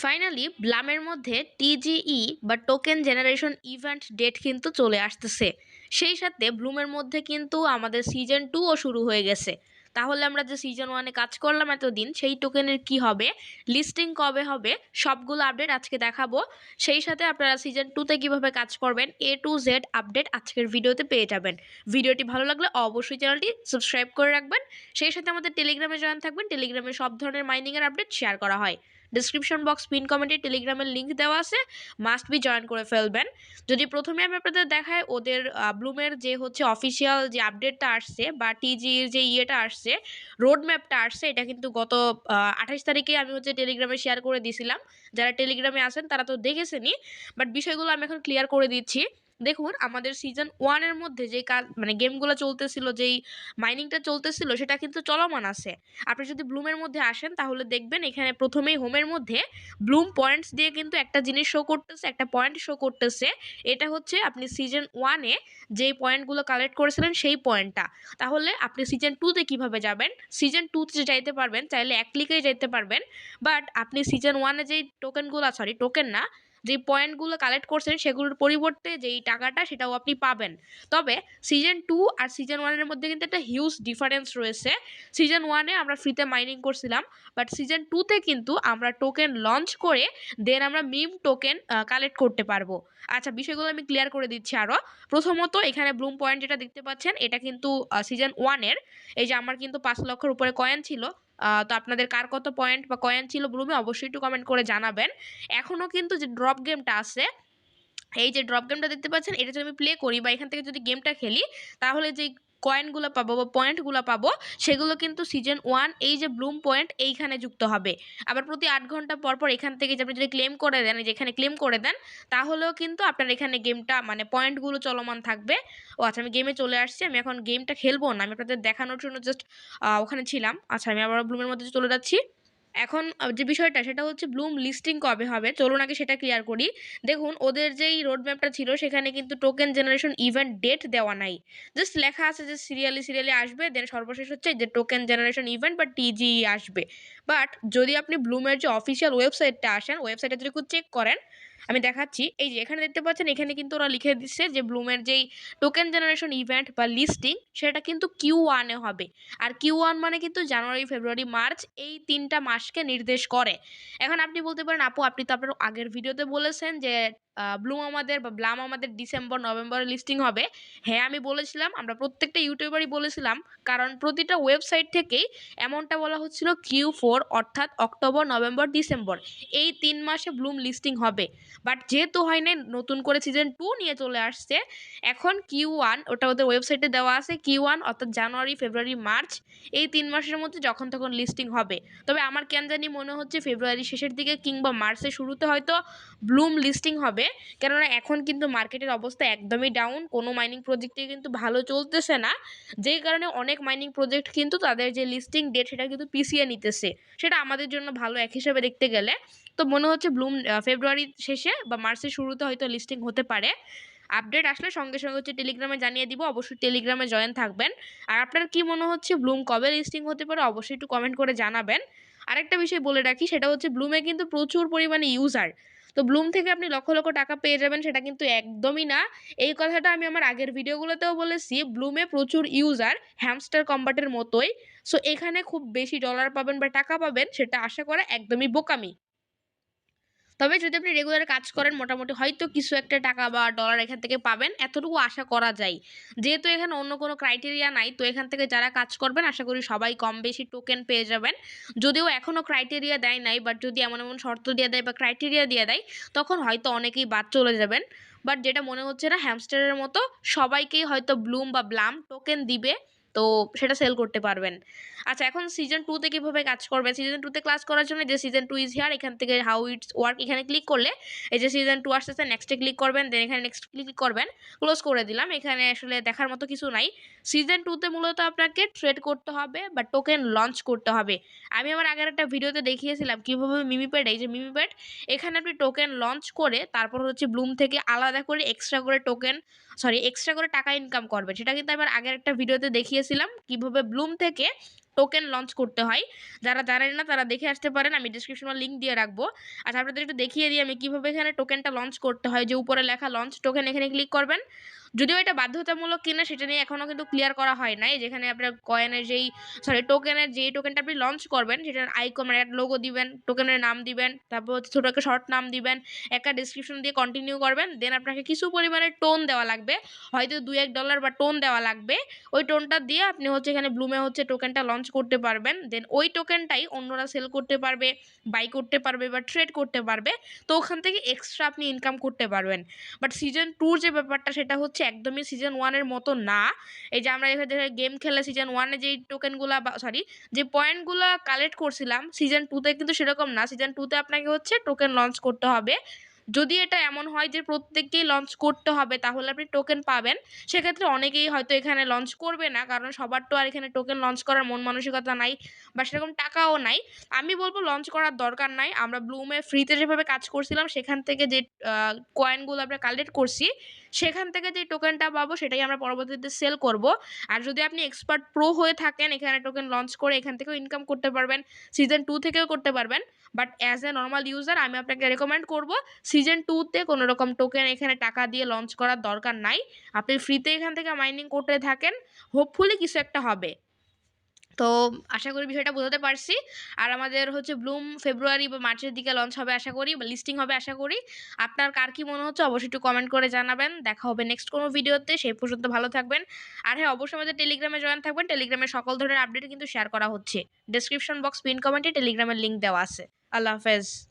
Finally ব্লামের মধ্যে টিজিই বা টোকেন জেনারেশন ইভেন্ট ডেট কিন্তু চলে আসতেছে। সেই সাথে ব্লুমের মধ্যে কিন্তু আমাদের সিজন টুও শুরু হয়ে গেছে। তাহলে আমরা যে সিজন ওয়ানে কাজ করলাম এতদিন, সেই টোকেনের কি হবে? লিস্টিং কবে হবে? সবগুলো আপডেট আজকে দেখাবো। সেই সাথে আপনারা সিজন টুতে কীভাবে কাজ করবেন এ টু জেড আপডেট আজকের ভিডিওতে পেয়ে যাবেন। ভিডিওটি ভালো লাগলে অবশ্যই চ্যানেলটি সাবস্ক্রাইব করে রাখবেন। সেই সাথে আমাদের টেলিগ্রামে জয়েন থাকবেন। টেলিগ্রামে সব ধরনের মাইনিংয়ের আপডেট শেয়ার করা হয়। ডিসক্রিপশন বক্স পিন কমেন্টে টেলিগ্রামের লিঙ্ক দেওয়া আছে। মাস্ট বি জয়েন করে ফেলবেন। যদি প্রথমে আমি আপনাদের দেখাই, ওদের ব্লুমের যে হচ্ছে অফিসিয়াল যে আপডেটটা আসছে বা টিজির যে ইয়েটা আসছে রোড ম্যাপটা আসছে, এটা কিন্তু গত আঠাশ তারিখে আমি হচ্ছে টেলিগ্রামে শেয়ার করে দিয়েছিলাম যারা টেলিগ্রামে আছেন তারা তো দেখেছেনই। বাট বিষয়গুলো আমি এখন ক্লিয়ার করে দিচ্ছি। দেখুন, আমাদের সিজন ওয়ানের মধ্যে যে কাজ মানে গেমগুলো চলতেছিল, যেই মাইনিংটা চলতেছিল, সেটা কিন্তু চলমান আছে। আপনি যদি ব্লুমের মধ্যে আসেন, তাহলে দেখবেন এখানে প্রথমেই হোমের মধ্যে ব্লুম পয়েন্টস দিয়ে কিন্তু একটা জিনিস শো করতেছে, একটা পয়েন্ট শো করতেছে। এটা হচ্ছে আপনি সিজন ওয়ানে যেই পয়েন্টগুলো কালেক্ট করেছিলেন, সেই পয়েন্টটা তাহলে আপনি সিজন টুতে কীভাবে যাবেন? সিজন টুতে যাইতে পারবেন, চাইলে এক ক্লিকেই যাইতে পারবেন। বাট আপনি সিজন ওয়ানে যেই টোকেনগুলো সরি টোকেন না যে পয়েন্টগুলো কালেক্ট করছেন সেগুলোর পরিবর্তে যেই টাকাটা সেটাও আপনি পাবেন। তবে সিজন টু আর সিজন ওয়ানের মধ্যে কিন্তু একটা হিউজ ডিফারেন্স রয়েছে। সিজন ওয়ানে আমরা ফ্রিতে মাইনিং করছিলাম বাট সিজন টুতে কিন্তু আমরা টোকেন লঞ্চ করে দেন আমরা মিম টোকেন কালেক্ট করতে পারব। আচ্ছা বিষয়গুলো আমি ক্লিয়ার করে দিচ্ছি আরও প্রথমত এখানে ব্লুম পয়েন্ট যেটা দেখতে পাচ্ছেন, এটা কিন্তু সিজন ওয়ানের এই যে আমার কিন্তু পাঁচ লক্ষের উপরে কয়েন ছিল তো আপনাদের কার কত পয়েন্ট বা কয়েন ছিল ব্লুমে অবশ্যই একটু কমেন্ট করে জানাবেন। এখনও কিন্তু যে ড্রপ গেমটা আছে, এই যে ড্রপ গেমটা দেখতে পাচ্ছেন, এটা যদি আমি প্লে করি বা এখান থেকে যদি গেমটা খেলি, তাহলে যে কয়েনগুলো পাবো বা পয়েন্টগুলো পাবো, সেগুলো কিন্তু সিজন ওয়ান এই যে ব্লুম পয়েন্ট এইখানে যুক্ত হবে। আবার প্রতি আট ঘণ্টা পর পর এখান থেকে যে আপনি যদি ক্লেম করে দেন যেখানে ক্লেম করে দেন, তাহলেও কিন্তু আপনার এখানে গেমটা মানে পয়েন্টগুলো চলমান থাকবে। ও আচ্ছা আমি গেমে চলে আসছি, আমি এখন গেমটা খেলব না, আমি আপনাদের দেখানোর জন্য জাস্ট ওখানে ছিলাম। আচ্ছা আমি আবার ব্লুমের মধ্যে চলে যাচ্ছি। এখন যে বিষয়টা সেটা হচ্ছে ব্লুম লিস্টিং কবে হবে? চলুন আগে সেটা ক্লিয়ার করি। দেখুন, ওদের যেই রোড ম্যাপটা ছিল, সেখানে কিন্তু টোকেন জেনারেশন ইভেন্ট ডেট দেওয়া নাই। জাস্ট লেখা আছে যে সিরিয়ালি সিরিয়ালি আসবে দেন সর্বশেষ হচ্ছে যে টোকেন জেনারেশন ইভেন্ট বা টিজি আসবে। বাট যদি আপনি ব্লুমের যে অফিসিয়াল ওয়েবসাইটটা আসেন ওয়েবসাইটে যদি একটু চেক করেন আমি দেখাচ্ছি। এই যে এখানে দেখতে পাচ্ছেন, এখানে কিন্তু ওরা লিখে দিচ্ছে যে ব্লুমের যেই টোকেন জেনারেশন ইভেন্ট বা লিস্টিং সেটা কিন্তু কিউ ওয়ানে হবে। আর কিউ ওয়ান মানে কিন্তু জানুয়ারি ফেব্রুয়ারি মার্চ এই তিনটা মাসকে নির্দেশ করে। এখন আপনি বলতে পারেন, আপু আপনি তো আপনার আগের ভিডিওতে বলেছেন যে ব্লুম আমাদের বা ব্লাম আমাদের ডিসেম্বর নভেম্বরে লিস্টিং হবে। হ্যাঁ আমি বলেছিলাম, আমরা প্রত্যেকটা ইউটিউবারই বলেছিলাম, কারণ প্রতিটা ওয়েবসাইট থেকেই এমনটা বলা হচ্ছিল কিউ ফোর অর্থাৎ অক্টোবর নভেম্বর ডিসেম্বর এই তিন মাসে ব্লুম লিস্টিং হবে। বাট যেহেতু হয় নাই নতুন করে সিজন টু নিয়ে চলে আসছে, এখন কিউ ওয়ান ওটা ওদের ওয়েবসাইটে দেওয়া আছে কিউ ওয়ান অর্থাৎ জানুয়ারি ফেব্রুয়ারি মার্চ এই তিন মাসের মধ্যে যখন তখন লিস্টিং হবে। তবে আমার কেন জানি মনে হচ্ছে ফেব্রুয়ারি শেষের দিকে কিংবা মার্চের শুরুতে হয়তো ব্লুম লিস্টিং হবে। কেননা এখন কিন্তু মার্কেটের অবস্থা একদমই ডাউন কোনো মাইনিং প্রজেক্টে কিন্তু ভালো চলতেছে না। যেই কারণে অনেক মাইনিং প্রজেক্ট কিন্তু তাদের যে লিস্টিং ডেট সেটা কিন্তু পিছিয়ে নিতেছে। সেটা আমাদের জন্য ভালো এক হিসেবে দেখতে গেলে। তো মনে হচ্ছে ব্লুম ফেব্রুয়ারি শেষে বা মার্চের শুরুতে হয়তো লিস্টিং হতে পারে। আপডেট আসলে সঙ্গে সঙ্গে হচ্ছে টেলিগ্রামে জানিয়ে দিব, অবশ্যই টেলিগ্রামে জয়েন থাকবেন। আর আপনার কি মনে হচ্ছে ব্লুম কবে লিস্টিং হতে পারে, অবশ্যই একটু কমেন্ট করে জানাবেন। আরেকটা বিষয় বলে রাখি, সেটা হচ্ছে ব্লুমে কিন্তু প্রচুর পরিমাণে ইউজার তো ব্লুম থেকে আপনি লক্ষ লক্ষ টাকা পেয়ে যাবেন, সেটা কিন্তু একদমই না। এই কথাটা আমি আমার আগের ভিডিওগুলোতেও বলেছি ব্লুমে প্রচুর ইউজার হ্যামস্টার কম্বাটের মতোই। সো এখানে খুব বেশি ডলার পাবেন বা টাকা পাবেন, সেটা আশা করা একদমই বোকামি। তবে যদি আপনি রেগুলার কাজ করেন মোটামুটি হয়তো কিছু একটা টাকা বা ডলার এখান থেকে পাবেন, এতটুকু আশা করা যায়। যেহেতু এখানে অন্য কোনো ক্রাইটেরিয়া নাই, তো এখান থেকে যারা কাজ করবেন, আশা করি সবাই কম বেশি টোকেন পেয়ে যাবেন। যদিও এখনও ক্রাইটেরিয়া দেয় নাই বাট যদি এমন এমন শর্ত দিয়ে দেয় বা ক্রাইটেরিয়া দিয়ে দেয়, তখন হয়তো অনেকেই বাদ চলে যাবেন। বাট যেটা মনে হচ্ছে না হ্যামস্টারের মতো সবাইকেই হয়তো ব্লুম বা ব্লাম টোকেন দিবে। তো সেটা সেল করতে পারবেন। আচ্ছা এখন সিজন টুতে কীভাবে কাজ করবে? সিজন টুতে ক্লাস করার জন্য যে সিজন টু ইজ হিয়ার এখান থেকে হাউ ইটস ওয়ার্ক এখানে ক্লিক করলে এই যে সিজন টু আসতেছে নেক্সটে ক্লিক করবেন দেন এখানে নেক্সট ক্লিক করবেন ক্লোজ করে দিলাম। এখানে আসলে দেখার মতো কিছু নাই। সিজন টুতে মূলত আপনাকে ট্রেড করতে হবে বা টোকেন লঞ্চ করতে হবে। আমি আমার আগের একটা ভিডিওতে দেখিয়েছিলাম কীভাবে মিমিপ্যাড এই যে মিমিপ্যাড এখানে আপনি টোকেন লঞ্চ করে তারপর হচ্ছে ব্লুম থেকে আলাদা করে এক্সট্রা করে টোকেন সরি এক্সট্রা করে টাকা ইনকাম করবে। সেটা কিন্তু আমার আগের একটা ভিডিওতে দেখিয়েছিলাম, কীভাবে ব্লুম থেকে টোকেন লঞ্চ করতে হয়। যারা জানেন না, তারা দেখে আসতে পারেন, আমি ডিসক্রিপশনে লিঙ্ক দিয়ে রাখব। আচ্ছা আপনাদের একটু দেখিয়ে দিই আমি কীভাবে এখানে টোকেনটা লঞ্চ করতে হয়। যে উপরে লেখা লঞ্চ টোকেন এখানে ক্লিক করবেন। যদিও এটা বাধ্যতামূলক কিনা সেটা নিয়ে এখনও কিন্তু ক্লিয়ার করা হয় নাই। যেখানে আপনার কয়েনের যেই সরি টোকেনের যেই টোকেনটা আপনি লঞ্চ করবেন, সেটার আইকন মানে একটা লোগো দিবেন টোকেনের নাম দিবেন, তারপর হচ্ছে ছোটো একটা শর্ট নাম দিবেন, একটা ডিসক্রিপশন দিয়ে কন্টিনিউ করবেন দেন আপনাকে কিছু পরিমাণে টোন দেওয়া লাগবে, হয়তো দুই এক ডলার বা টোন দেওয়া লাগবে। ওই টোনটা দিয়ে আপনি হচ্ছে এখানে ব্লুমে হচ্ছে টোকেনটা লঞ্চ করতে পারবেন দেন ওই টোকেনটাই অন্যরা সেল করতে পারবে বাই করতে পারবে বা ট্রেড করতে পারবে, তো ওখান থেকে এক্সট্রা আপনি ইনকাম করতে পারবেন। বাট সিজন টুর যে ব্যাপারটা, সেটা হচ্ছে একদমই সিজন ওয়ানের মতো না। এই যে আমরা এখানে গেম খেলে সিজন ওয়ানে যেই টোকেনগুলো বা সরি যে পয়েন্টগুলো কালেক্ট করছিলাম সিজন টুতে কিন্তু সেরকম না। সিজন টুতে আপনাকে হচ্ছে টোকেন লঞ্চ করতে হবে। যদি এটা এমন হয় যে প্রত্যেককেই লঞ্চ করতে হবে, তাহলে আপনি টোকেন পাবেন। সেক্ষেত্রে অনেকেই হয়তো এখানে লঞ্চ করবে না, কারণ সবার তো আর এখানে টোকেন লঞ্চ করার মন মানসিকতা নাই বা সেরকম টাকাও নাই। আমি বলব লঞ্চ করার দরকার নাই। আমরা ব্লুমে ফ্রিতে যেভাবে কাজ করছিলাম, সেখান থেকে যে কয়েনগুলো আমরা কালেক্ট করছি সেখান থেকে যে টোকেনটা পাবো সেটাই আমরা পরবর্তীতে সেল করব। আর যদি আপনি এক্সপার্ট প্রো হয়ে থাকেন, এখানে টোকেন লঞ্চ করে এখান থেকেও ইনকাম করতে পারবেন সিজন টু থেকেও করতে পারবেন। But as a normal user আমি আপনাকে রেকমেন্ড করব সিজন টুতে কোনো রকম টোকেন এখানে টাকা দিয়ে লঞ্চ করার দরকার নাই। আপনি ফ্রিতে এখান থেকে মাইনিং করতে থাকেন হোপফুলি কিছু একটা হবে। তো আশা করি বিষয়টা বোঝাতে পারছি। আর আমাদের হচ্ছে ব্লুম ফেব্রুয়ারি বা মার্চের দিকে লঞ্চ হবে আশা করি, বা লিস্টিং হবে আশা করি। আপনার কার কী মনে হচ্ছে অবশ্যই একটু কমেন্ট করে জানাবেন। দেখা হবে নেক্সট কোনো ভিডিওতে সেই পর্যন্ত ভালো থাকবেন। আর হ্যাঁ অবশ্যই আমাদের টেলিগ্রামে জয়েন থাকবেন। টেলিগ্রামে সকল ধরনের আপডেট কিন্তু শেয়ার করা হচ্ছে। ডিসক্রিপশন বক্স পিন কমেন্টে টেলিগ্রামের লিঙ্ক দেওয়া আছে। আল্লাহ হাফেজ।